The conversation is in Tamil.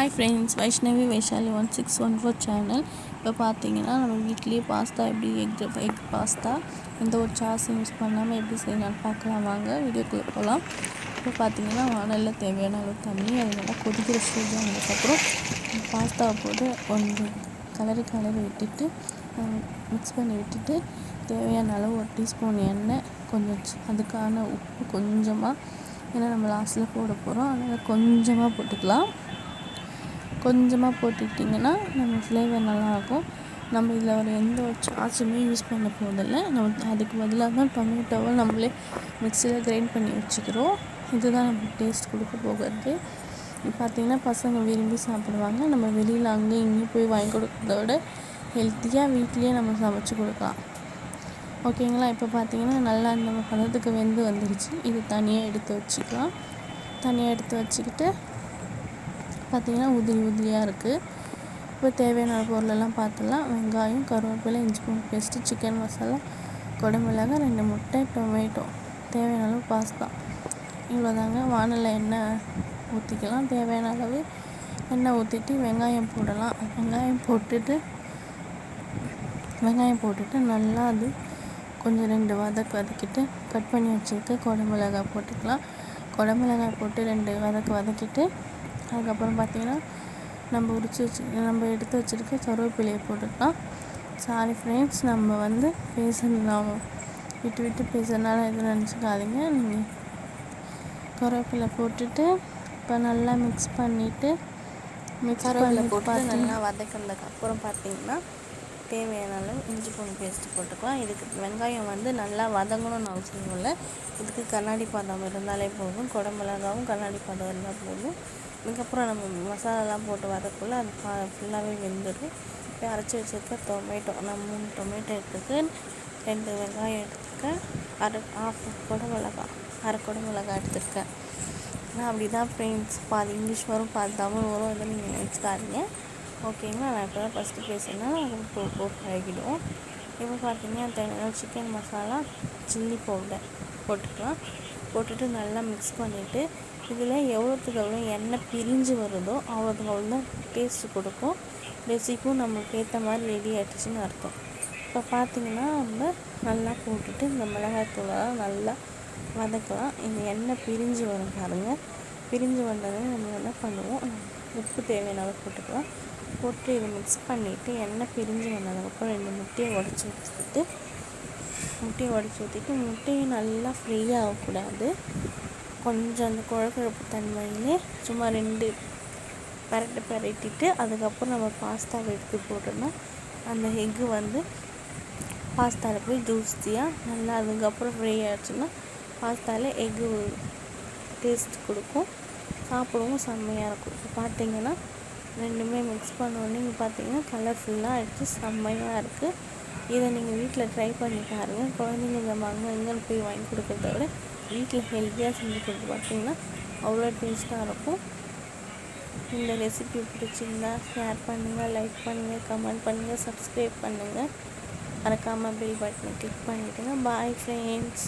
Hi friends Vaishnavi Vaishali one six one four channel இப்போ பார்த்தீங்கன்னா நம்ம வீட்லேயே பாஸ்தா எப்படி எக் எக் பாஸ்தா எந்த ஒரு சாஸும் யூஸ் பண்ணாமல் எப்படி செய்யலாம்னு பார்க்கலாம் வாங்க வீடியோக்குள்ளே போகலாம் இப்போ பார்த்தீங்கன்னா வானலில் தேவையான அளவு தண்ணி அது நல்லா கொதிக்கிற ஸ்டேஜ் ஆனதுக்கப்புறம் பாஸ்தாவை போட்டு கொஞ்சம் கலரி கலரி விட்டுட்டு மிக்ஸ் பண்ணி விட்டுட்டு தேவையான அளவு ஒரு டீஸ்பூன் எண்ணெய் கொஞ்சம் அதுக்கான உப்பு கொஞ்சமாக ஏன்னா நம்ம லாஸ்ட்டில் போட போகிறோம் அதனால் கொஞ்சமாக போட்டுக்கலாம். கொஞ்சமாக போட்டுக்கிட்டிங்கன்னா நம்ம ஃப்ளேவர் நல்லாயிருக்கும். நம்ம இதில் ஒரு எந்த ஒரு சாஸுமே யூஸ் பண்ண போதில்லை நம்ம அதுக்கு பதிலாக தான் டொமேட்டோவை நம்மளே மிக்சியில் கிரைண்ட் பண்ணி வச்சுக்கிறோம். இதுதான் நம்ம டேஸ்ட் கொடுக்க போகிறது. பார்த்திங்கன்னா பசங்க விரும்பி சாப்பிடுவாங்க. நம்ம வெளியில் அங்கேயும் இங்கேயும் போய் வாங்கி கொடுக்கறத விட ஹெல்த்தியாக வீட்லேயே நம்ம சமைச்சு கொடுக்கலாம். ஓகேங்களா? இப்போ பார்த்தீங்கன்னா நல்லா நம்ம பதத்துக்கு வெந்து வந்துடுச்சு இது தனியாக எடுத்து வச்சுக்கலாம். தனியாக எடுத்து வச்சுக்கிட்டு பார்த்திங்கன்னா உதிரி உதிரியாக இருக்குது. இப்போ தேவையான பொருளெல்லாம் பார்த்துலாம் வெங்காயம் கருவேப்பிலை இஞ்சி பூண்டு பேஸ்ட்டு சிக்கன் மசாலா குடமிளகாய் ரெண்டு முட்டை டொமேட்டோ. தேவையான அளவு பாஸ்தா. இவ்வளோதாங்க. வானலில் எண்ணெய் ஊற்றிக்கலாம் தேவையான அளவு எண்ணெய் ஊற்றிட்டு வெங்காயம் போடலாம். வெங்காயம் போட்டுட்டு வெங்காயம் போட்டுட்டு நல்லா அது கொஞ்சம் ரெண்டு வதக்கு வதக்கிட்டு கட் பண்ணி வச்சுருக்க குடமிளகாய் போட்டுக்கலாம். குடமிளகாய் போட்டு ரெண்டு வதக்கு வதக்கிட்டு அதுக்கப்புறம் பார்த்திங்கன்னா நம்ம உரிச்சு வச்சு நம்ம எடுத்து வச்சுருக்க கருவேப்பிலையை போட்டுக்கலாம் சாரி ஃப்ரெண்ட்ஸ் நம்ம வந்து பேசுகிறோம் விட்டு விட்டு பேசுகிறதுனால எதுவும் நினச்சிக்காதீங்க. நீங்கள் கருவேப்பிலை போட்டுட்டு இப்போ நல்லா மிக்ஸ் பண்ணிவிட்டு மிக்ஸ் பண்ணி போட்டு நல்லா வதக்கினதுக்கு அப்புறம் பார்த்திங்கன்னா தேவையான அளவு இஞ்சி பூண்டு பேஸ்ட்டு போட்டுக்கலாம். இதுக்கு வெங்காயம் வந்து நல்லா வதங்கணும்னு அவசியம் இல்லை. இதுக்கு கண்ணாடி பதம் இருந்தாலே போதும். குடமிளகாவும் கண்ணாடி பதம் இருந்தால் போதும். அதுக்கப்புறம் நம்ம மசாலாலாம் போட்டு வரக்குள்ளே அது ஃபுல்லாகவே வெந்துடும் இப்போ அரைச்சி வச்சுருக்க டொமேட்டோ நான் மூணு டொமேட்டோ எடுத்துக்கு ரெண்டு வெங்காயம் எடுத்துருக்கேன். அரை ஆஃப் குடமிளகா அரை குடமிளகா எடுத்துருக்கேன். நான் அப்படி தான் ஃப்ரெண்ட்ஸ் பாதி இங்கிலீஷ் வரும் பாதி தமிழ் வரும் இதை நீங்கள் நினச்சிக்காதீங்க. ஓகேங்களா நான் இப்போ தான் ஃபஸ்ட்டு பேசுனா உப்பு போ பழகிடும் இப்போ பார்த்தீங்கன்னா சிக்கன் மசாலா சில்லி பவுடர் போட்டுக்கலாம். போட்டுட்டு நல்லா மிக்ஸ் பண்ணிவிட்டு இதில் எவ்வளோத்துக்கு எவ்வளோ எண்ணெய் பிரிஞ்சு வருதோ அவ்வளோத்துக்கு அவ்வளோ தான் டேஸ்ட்டு கொடுக்கும். ரெசிப்பும் நம்மளுக்கு ஏற்ற மாதிரி ரெடி ஆகிடுச்சின்னு அர்த்தம். இப்போ பார்த்தீங்கன்னா நம்ம நல்லா போட்டுட்டு இந்த மிளகாய்த்தூளை நல்லா வதக்கலாம். இந்த எண்ணெய் பிரிஞ்சு வரும் பாருங்கள் பிரிஞ்சு வந்ததும் நம்ம என்ன பண்ணுவோம்? உப்பு தேவையான அளவு போட்டுக்கலாம். போட்டு இதை மிக்ஸ் பண்ணிவிட்டு எண்ணெய் பிரிஞ்சு வந்ததுக்கப்புறம் ரெண்டு முட்டையை உடச்சி வச்சுட்டு முட்டையை உடச்சி ஊற்றிட்டு முட்டையை நல்லா ஃப்ரீயாக ஆகக்கூடாது. கொஞ்சம் அந்த குழக்குழப்பு தன்மையிலே சும்மா ரெண்டு பரட்டு பரட்டிட்டு அதுக்கப்புறம் நம்ம பாஸ்தாவை எடுத்து போட்டோம்னா அந்த எக்கு வந்து பாஸ்தாவில் போய் ஜூஸியாக நல்லா அதுக்கப்புறம் ஃப்ரீ ஆகிடுச்சுன்னா பாஸ்தாவில் எக்கு டேஸ்ட் கொடுக்கும். சாப்பிடவும் செம்மையாக இருக்கும். இப்போ பார்த்தீங்கன்னா ரெண்டுமே மிக்ஸ் பண்ணோடனே இங்கே பார்த்தீங்கன்னா கலர்ஃபுல்லாக ஆகிடுச்சு செம்மையாக இருக்குது இதை நீங்கள் வீட்டில் ட்ரை பண்ணி பாருங்கள் குழந்தைங்க இந்த அங்கே இங்கேன்னு போய் வாங்கி கொடுக்குறத விட வீட்டில் ஹெல்த்தியாக செஞ்சு கொடுத்து பார்த்தீங்கன்னா அவ்வளோ டேஸ்ட்டாக இருக்கும். இந்த ரெசிபி பிடிச்சிருந்தா ஷேர் பண்ணுங்கள் லைக் பண்ணுங்கள் கமெண்ட் பண்ணுங்கள் சப்ஸ்கிரைப் பண்ணுங்கள் மறக்காமல் பில் பட்டனை கிளிக் பண்ணிவிடுங்க பாய் ஃப்ரெண்ட்ஸ்